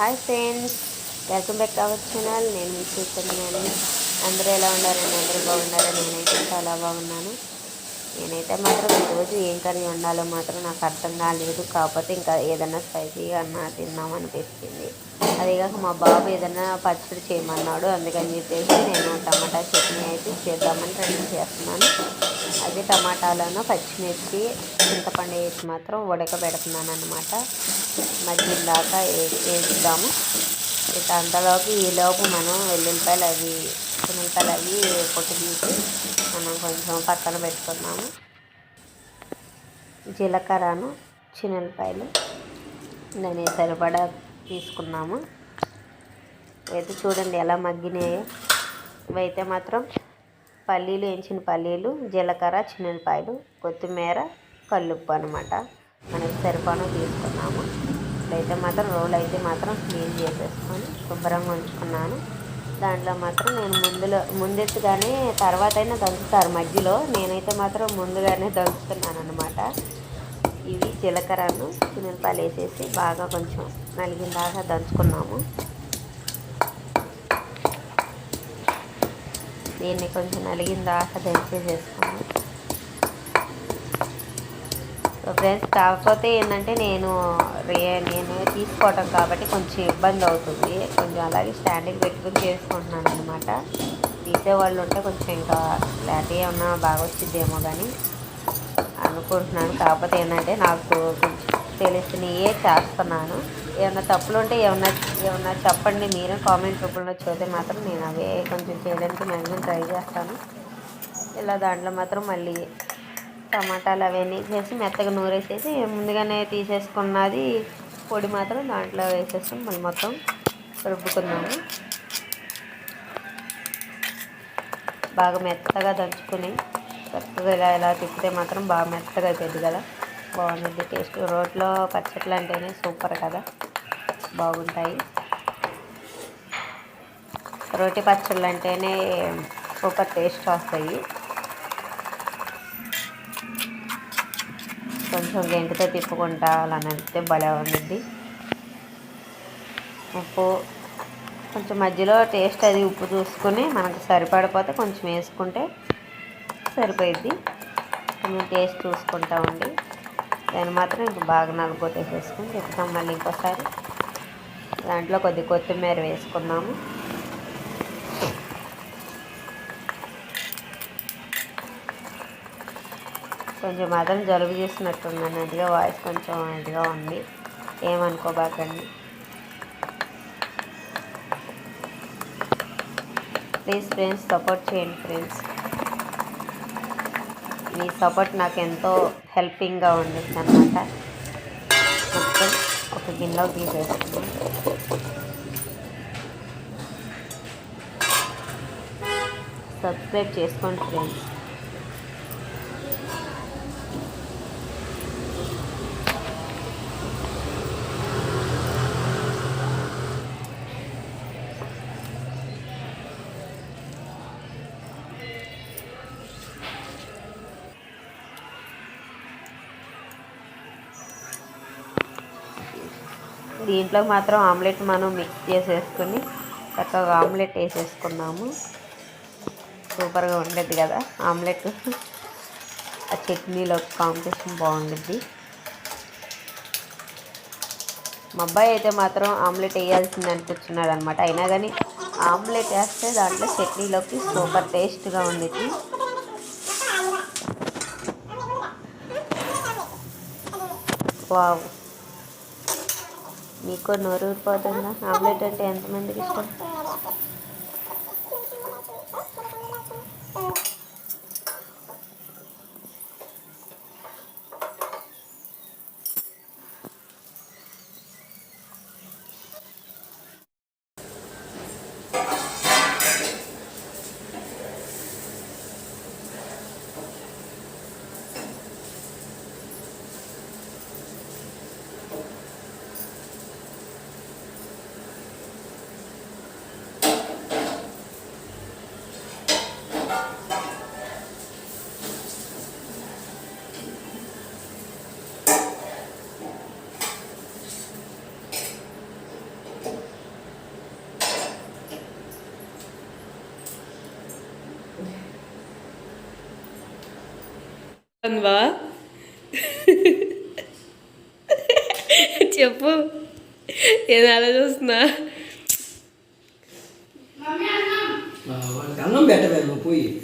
Hi friends welcome back to our channel. నేను మీ చూస్తున్నాను అందరూ ఎలా ఉన్నారండి? అందరూ బాగున్నారా? నేనైతే చాలా బాగున్నాను. నేనైతే మాత్రం ఈరోజు ఏం కర్రీ వండాలో మాత్రం నాకు అర్థం కాలేదు. కాకపోతే ఇంకా ఏదైనా స్పైసీగా అన్నా తిందాం అనిపించింది. అదేగాక మా బాబు ఏదైనా పచ్చడి చేయమన్నాడు. అందుకని చెప్పేసి నేను టమాటా చట్నీ అయితే చేద్దామని రెడీ చేస్తున్నాను. అది టమాటాలను పచ్చిమిర్చి చింతపండు వేసి మాత్రం ఉడకబెడుతున్నాను అనమాట మధ్య దాకా వేద్దాము ఇక అంతలోకి ఈలోపు మనం వెల్లుల్లిపాయలు అవి ఉల్లిపాయలు అవి పొట్టు తీసి మనం కొంచెం పక్కన పెట్టుకున్నాము జీలకర్రను చిన్నపాయలు నేను సరిపడా తీసుకున్నాము. అయితే చూడండి ఎలా మగ్గినాయో. ఇవైతే మాత్రం పల్లీలు వేయించిన పల్లీలు జీలకర్ర చిన్నపాయలు కొత్తిమీర కల్లుప్పు అనమాట మనకి సరిపడా తీసుకున్నాము. ఇప్పుడైతే మాత్రం రోల్ అయితే మాత్రం క్లీన్ చేసేసుకొని శుభ్రంగా ఉంచుకున్నాను. దాంట్లో మాత్రం నేను ముందులో ముందెత్తుగానే తర్వాత అయినా దంచుతారు మధ్యలో. నేనైతే మాత్రం ముందుగానే దంచుతున్నాను అనమాట ఇవి జీలకర్రను చిన్నపాయలు వేసేసి బాగా కొంచెం నలిగిన దాకా దంచుకున్నాము. దీన్ని కొంచెం నలిగిన దాకా దంచేసేసుకున్నాము సో ఫ్రెండ్స్ కాకపోతే ఏంటంటే నేను రే నేను తీసుకోవటం కాబట్టి కొంచెం ఇబ్బంది అవుతుంది. కొంచెం అలాగే స్టాండింగ్ పెట్టుకుని చేసుకుంటున్నాను అనమాట తీసేవాళ్ళు ఉంటే కొంచెం ఇంకా క్లారిటీ ఏమన్నా బాగా వచ్చిద్దేమో కానీ అనుకుంటున్నాను. కాకపోతే ఏంటంటే నాకు కొంచెం తెలిసినయే చేస్తున్నాను. ఏమన్నా తప్పులు ఉంటే ఏమన్నా ఏమన్నా చెప్పండి. మీరు కామెంట్ రూపంలో చూస్తే మాత్రం నేను అవే కొంచెం చేయడానికి మ్యాక్సిమం ట్రై చేస్తాను. ఇలా దాంట్లో మాత్రం మళ్ళీ టమాటాలు అవన్నీ చేసి మెత్తగా నూరేసేసి ముందుగానే తీసేసుకున్నది పొడి మాత్రం దాంట్లో వేసేసుకుని మళ్ళీ మొత్తం రుబ్బుకున్నాము. బాగా మెత్తగా దంచుకుని చక్కగా ఇలా ఇలా తిప్పితే మాత్రం బాగా మెత్తగా అయిపోయింది కదా. బాగుంటుంది. టేస్ట్ రోట్లో పచ్చట్లు అంటేనే సూపర్ కదా. బాగుంటాయి. రోటి పచ్చళ్ళు అంటేనే సూపర్ టేస్ట్ వస్తాయి. కొంచెం గెంటితో తిప్పుకుంటా అలా నడిపితే భలే ఉంది ఉప్పు కొంచెం మధ్యలో టేస్ట్ అది ఉప్పు చూసుకుని మనకు సరిపడిపోతే కొంచెం వేసుకుంటే సరిపోయిద్ది. కొంచెం టేస్ట్ చూసుకుంటా ఉండి దాన్ని మాత్రం ఇంక బాగా నలుగొట్టేసేసుకుని తిప్పుతాం మళ్ళీ ఇంకోసారి. దాంట్లో కొద్ది కొత్తిమీర వేసుకున్నాము. కొంచెం మాత్రం జలుబు చేసినట్టుందండి అందుకే వాయిస్ కొంచెం ఇదిగా ఉంది. ఏమనుకోబాకండి. ప్లీజ్ ఫ్రెండ్స్ సపోర్ట్ చేయండి ఫ్రెండ్స్. మీ సపోర్ట్ నాకు ఎంతో హెల్పింగ్గా ఉండిద్ది అనమాట మొత్తం ఒక గిన్నెలో తీసేసుకున్నాం. సబ్స్క్రైబ్ చేసుకోండి ఫ్రెండ్స్. దీంట్లో మాత్రం ఆమ్లెట్ మనం మిక్స్ చేసేసుకుని చక్కగా ఆమ్లెట్ వేసేసుకున్నాము. సూపర్గా ఉండేది కదా ఆమ్లెట్. ఆ చట్నీలో కాంబినేషన్ బాగుండిద్ది. మా అబ్బాయి అయితే మాత్రం ఆమ్లెట్ వేయాల్సింది అనిపించున్నాడు అనమాట అయినా కానీ ఆమ్లెట్ వేస్తే దాంట్లో చట్నీలోకి సూపర్ టేస్ట్గా ఉండిద్ది. వావ్. మీకు నోరు ఊరిపోతుందా? ఆమ్లెట్ అంటే ఎంతమందికి ఇష్టం? అన్వా చెప్పు. ఏదో అలా చూస్తున్నా అన్నం పోయి.